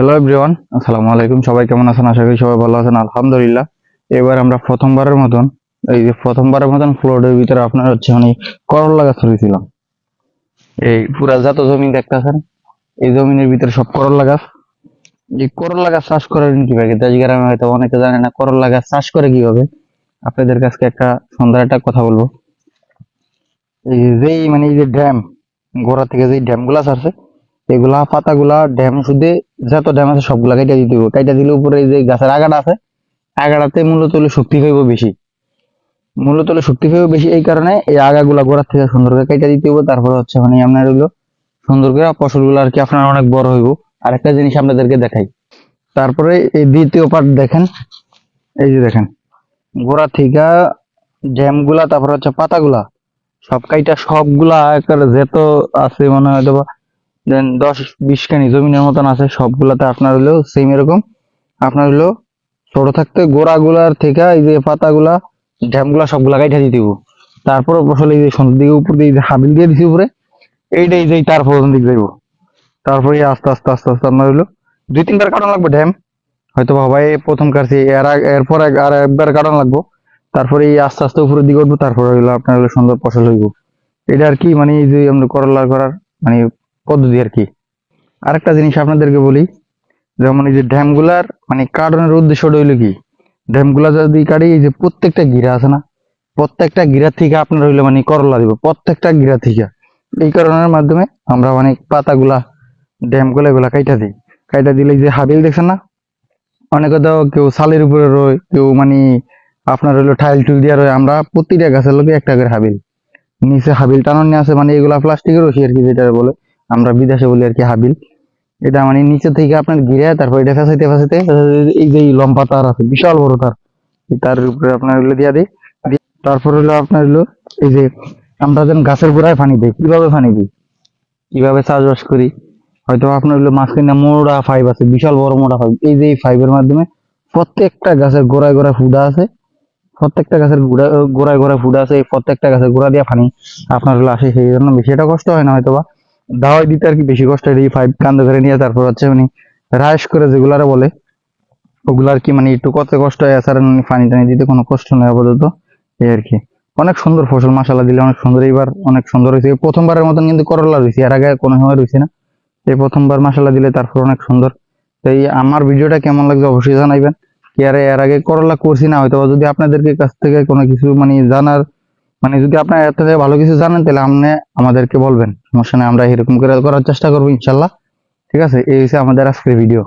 Hello everyone আসসালামু আলাইকুম সবাই কেমন আছেন? আশা করি সবাই ভালো আছেন। আলহামদুলিল্লাহ। এবার আমরা প্রথমবারের মতন, এই যে প্রথমবারের মতন ফ্লোরের ভিতরে আপনার হচ্ছে মানে করলা গাছ রয়েছিলাম এই পুরা যত জমি দেখতেছেন? এই জমিনের ভিতরে সব করলা গাছ। এই করলা গাছ চাষ করেন কীভাবে? দেশ গ্রামে হয়তো অনেকে জানে না করলা গাছ চাষ করে কীভাবে। আপনাদের কাছে একটা সুন্দর একটা কথা বলব। এই যে মানে এই যে ড্যাম, গোড়া থেকে যে ড্যামগুলা ছাড়ছে এগুলা পাতাগুলা ড্যাম শুধু যত ড্যাম আছে সবগুলা কাইটা দিতে হবে কাইটা দিলে উপরে যে গাছের আগাটা আছে, আগাটাতে মূলত হলো শক্তি পাইব বেশি। মূলত হলো শক্তি পাইব বেশি এই কারণে এই আগাগুলা গোড়ার থেকে সুন্দর করে কাইটা দিতে হবে তারপরে হচ্ছে মানে আপনার হইল সুন্দর করে ফসলগুলো আর কি আপনার অনেক বড় হইব। আর একটা জিনিস আপনাদেরকে দেখাই। তারপরে এই দ্বিতীয় পার্ট দেখেন। এই যে দেখেন, গোড়া থেকে ড্যামগুলা তারপরে হচ্ছে পাতাগুলা, সব কাইটা সবগুলা একেবারে যেত আছে মনে হয় হয়তো বা দেন দশ, বিশ খানি জমিনের মতন আছে, সবগুলাতে আপনার হলো সেম এরকম। আপনার হলো ছোট থাকতে গোড়াগুলার থেকে এই যে পাতাগুলা, ড্যামগুলা সবগুলা কাইটা দিতে হইবো। তারপর আসলে এই যে সন্ধ্যের দিকে, উপর দিয়ে যে হাবিল দিয়ে দিছি উপরে এইটাই যেই তার পর্যন্ত দিক যাইবো। তারপরে এই আস্তে আস্তে আস্তে আস্তে আপনার হলো দুই, তিনবার কারণ লাগবে ড্যাম। হয়তো বা ভাই প্রথম কাটছি, এর এরপর আর একবার কারণ লাগবো। তারপরে এই আস্তে আস্তে উপরের দিকে উঠবো, তারপরে হলো আপনার হলো সুন্দর ফসল হইব। এটা আর কি মানে এই যে আমরা করলা করার মানে পদ্ধতি আর কি। আরেকটা জিনিস আপনাদেরকে বলি, যেমন এই যে ড্যামগুলার মানে কারণের উদ্দেশ্যটা হইল কি? ড্যামগুলা যদি কাটি এই যে প্রত্যেকটা গিরা আছে না, প্রত্যেকটা গিরা থেকে আপনার হইল মানে করলা দিব, প্রত্যেকটা গিরা থেকে। এই কারণের মাধ্যমে আমরা মানে পাতাগুলা ড্যামগুলা এগুলা কাইটা দিই। কাইটা দিলে যে হাবিল দেখছেন না? অনেকে তো কেউ সালের উপরে রয়, কেউ মানে আপনার হইল টাইল টুল দিয়ে রয়, আমরা প্রতিটা গাছের লোকে একটা করে হাবিল। নিচে হাবিল টানানো আছে মানে এগুলা প্লাস্টিকের রশি আর কি যেটা বলে। আমরা বিদেশে বলি আর কি হাবিল। এটা মানে নিচে থেকে আপনার ঘিরে, তারপর এটা ফেসাইতে ফেসাইতে এই যে লম্বা তার আছে, বিশাল বড় তার। তারের উপরে আপনার হলো দিয়া দিই। তারপর হলো আপনার হলো এই যে আমরা যেন গাছের গোড়ায় পানি দিই। কীভাবে পানি দিই? কীভাবে চাষবাস করি? হয়তো আপনার হলো মাঝখানে মোড়া ফাইভ আছে, বিশাল বড় মোড়া ফাইভ এই যে এই ফাইভের মাধ্যমে প্রত্যেকটা গাছের গোড়ায় গোড়ায় ফুডা আছে। প্রত্যেকটা গাছের গোড়া, গোড়ায় গোড়ায় ফুডা আছে, এই প্রত্যেকটা গাছের গোড়া দিয়ে পানি আপনার হলো আসে, সেই জন্য বেশি এটা কষ্ট হয় না হয়তো বা দাওয়াই দিতে আর কি বেশি কষ্ট হয়। এই পাইপ কান্দ করে নিয়ে তারপর হচ্ছে মানে রাইস করে যেগুলারে বলে ওগুলো আর কি মানে একটু কত কষ্ট হয় এছাড়া পানি টানি দিতে কোনো কষ্ট নয় আপাতত। এই আর কি। অনেক সুন্দর ফসল মাসালা দিলে অনেক সুন্দর। এইবার অনেক সুন্দর হয়েছে। প্রথমবারের মতন কিন্তু করলা রয়েছে এর আগে কোনো সময় রয়েছে না। এই প্রথমবার মাসালা দিলে তারপর অনেক সুন্দর। তো এই আমার ভিডিওটা কেমন লাগছে অবশ্যই জানাইবেন। কি আরে এর আগে করলা করছি না হয়তো যদি আপনাদেরকে কাছ থেকে কোনো কিছু মানে জানার মানে যদি আপনার এর থেকে ভালো কিছু জানেন, তাহলে আপনি আমাদেরকে বলবেন। সমস্যা নেই, আমরা এরকম করে করার চেষ্টা করব, ইনশাল্লাহ। ঠিক আছে, এই হচ্ছে আমাদের আজকের ভিডিও